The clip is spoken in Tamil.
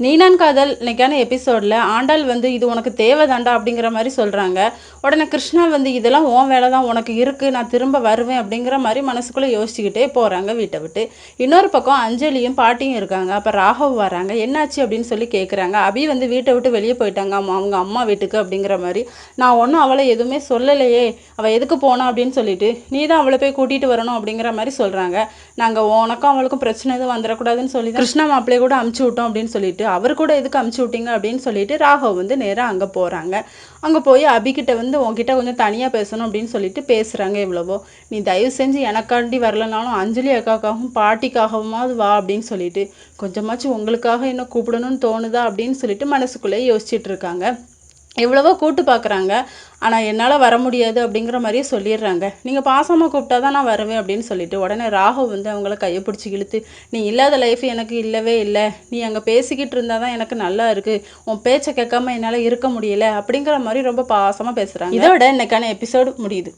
நீனான் காதல் இன்னைக்கான எபிசோடில் ஆண்டாள் வந்து இது உனக்கு தேவைதாண்டா? அப்படிங்கிற மாதிரி சொல்கிறாங்க உடனே கிருஷ்ணா வந்து இதெல்லாம் உன் வேலை தான் உனக்கு இருக்குது நான் திரும்ப வருவேன் அப்படிங்கிற மாதிரி மனசுக்குள்ளே யோசிச்சுக்கிட்டே போகிறாங்க வீட்டை விட்டு. இன்னொரு பக்கம் அஞ்சலியும் பாட்டியும் இருக்காங்க. அப்போ ராகவ் வராங்க. என்னாச்சு? அப்படின்னு சொல்லி கேட்குறாங்க அபி வந்து வீட்டை விட்டு வெளியே போயிட்டாங்க. அம்மா அவங்க அம்மா வீட்டுக்கு அப்படிங்கிற மாதிரி. நான் ஒன்றும் அவளை எதுவுமே சொல்லலையே. அவள் எதுக்கு போனா? அப்படின்னு சொல்லிட்டு நீ தான் அவளை போய் கூட்டிகிட்டு வரணும் அப்படிங்கிற மாதிரி சொல்கிறாங்க நாங்கள் உனக்கும் அவளுக்கும் பிரச்சனை எதுவும் வந்துடக்கூடாதுன்னு சொல்லி கிருஷ்ணா மாப்பிள்ளைய கூட அமுச்சு விட்டோம் அப்படின்னு சொல்லிட்டு அவர் கூட எதுக்கு அமுச்சு விட்டீங்க அப்படின்னு சொல்லிட்டு ராகவ் வந்து நேராக அங்கே போகிறாங்க அங்கே போய் அபிகிட்ட வந்து உங்ககிட்ட கொஞ்சம் தனியாக பேசணும் அப்படின்னு சொல்லிட்டு பேசுகிறாங்க எவ்வளவோ. நீ தயவு செஞ்சு எனக்காண்டி வரலனாலும் அஞ்சலி அக்காக்காகவும் பாட்டிக்காகவுமாவது வா அப்படின்னு சொல்லிட்டு கொஞ்சமாச்சும் உங்களுக்காக என்ன கூப்பிடணும்னு தோணுதா அப்படின்னு சொல்லிட்டு மனசுக்குள்ளே யோசிச்சுட்டு இருக்காங்க. எவ்வளவோ கூட்டு பார்க்குறாங்க ஆனால் என்னால் வர முடியாது அப்படிங்கிற மாதிரியே சொல்லிடுறாங்க. நீங்கள் பாசமாக கூப்பிட்டா தான் நான் வருவேன் அப்படின்னு சொல்லிட்டு உடனே ராகு வந்து அவங்கள கையை பிடிச்சி இழுத்து நீ இல்லாத லைஃப் எனக்கு இல்லவே இல்லை. நீ அங்கே பேசிக்கிட்டு இருந்தால் தான் எனக்கு நல்லா இருக்குது உன் பேச்சை கேட்காம என்னால் இருக்க முடியல. அப்படிங்கிற மாதிரி ரொம்ப பாசமாக பேசுகிறாங்க இதோட இன்னைக்கான எபிசோடு முடியுது.